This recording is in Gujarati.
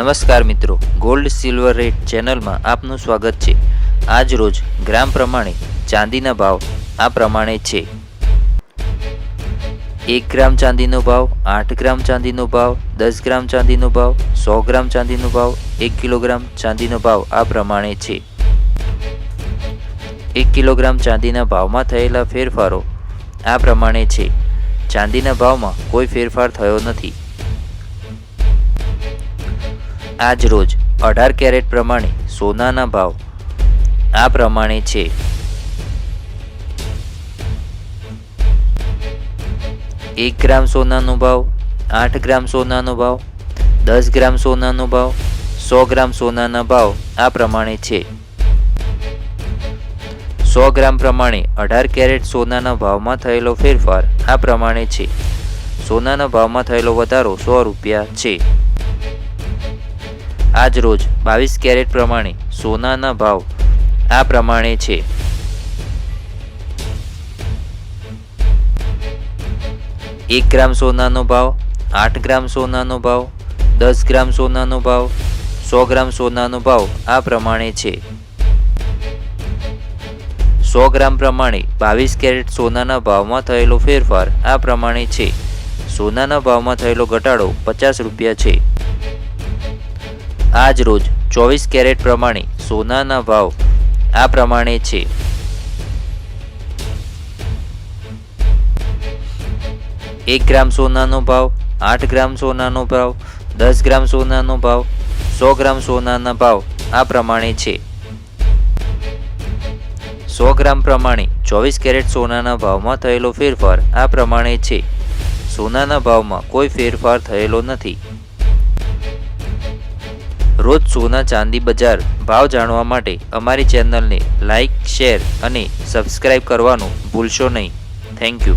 નમસ્કાર મિત્રો ગોલ્ડ સિલ્વર રેટ ચેનલમાં આપનું સ્વાગત છે. આજ રોજ ગ્રામ પ્રમાણે ચાંદીના ભાવ આ પ્રમાણે છે. એક ગ્રામ ચાંદીનો ભાવ, આઠ ગ્રામ ચાંદીનો ભાવ, દસ ગ્રામ ચાંદીનો ભાવ, સો ગ્રામ ચાંદીનો ભાવ, એક કિલોગ્રામ ચાંદીનો ભાવ આ પ્રમાણે છે. એક કિલોગ્રામ ચાંદીના ભાવમાં થયેલા ફેરફારો આ પ્રમાણે છે. ચાંદીના ભાવમાં કોઈ ફેરફાર થયો નથી. આજ રોજ અઢાર કેરેટ પ્રમાણે સોનાના ભાવ આ પ્રમાણે છે. એક ગ્રામ સોનાનો ભાવ, આઠ ગ્રામ સોનાનો ભાવ, દસ ગ્રામ સોનાનો ભાવ, સો ગ્રામ સોનાના ભાવ આ પ્રમાણે છે. સો ગ્રામ પ્રમાણે અઢાર કેરેટ સોનાના ભાવમાં થયેલો ફેરફાર આ પ્રમાણે છે. સોનાના ભાવમાં થયેલો વધારો સો રૂપિયા છે. આજ રોજ બાવીસ કેરેટ પ્રમાણે સોનાના ભાવ આ પ્રમાણે છે. એક ગ્રામ સોનાનો ભાવ, આઠ ગ્રામ સોનાનો ભાવ, દસ ગ્રામ સોનાનો ભાવ, સો ગ્રામ સોનાનો ભાવ આ પ્રમાણે છે. સો ગ્રામ પ્રમાણે બાવીસ કેરેટ સોનાના ભાવમાં થયેલો ફેરફાર આ પ્રમાણે છે. સોનાના ભાવમાં થયેલો ઘટાડો પચાસ રૂપિયા છે. આજ રોજ ચોવીસ કેરેટ પ્રમાણે સોનાના ભાવ આ પ્રમાણે છે. એક ગ્રામ સોનાનો ભાવ, આઠ ગ્રામ સોનાનો ભાવ, દસ ગ્રામ સોનાનો ભાવ, સો ગ્રામ સોનાના ભાવ આ પ્રમાણે છે. સો ગ્રામ પ્રમાણે ચોવીસ કેરેટ સોનાના ભાવમાં થયેલો ફેરફાર આ પ્રમાણે છે. સોનાના ભાવમાં કોઈ ફેરફાર થયેલો નથી. રોજ સોના ચાંદી બજાર ભાવ જાણવા માટે અમારી ચેનલને લાઇક શેર અને સબસ્ક્રાઇબ કરવાનું ભૂલશો નહીં. Thank you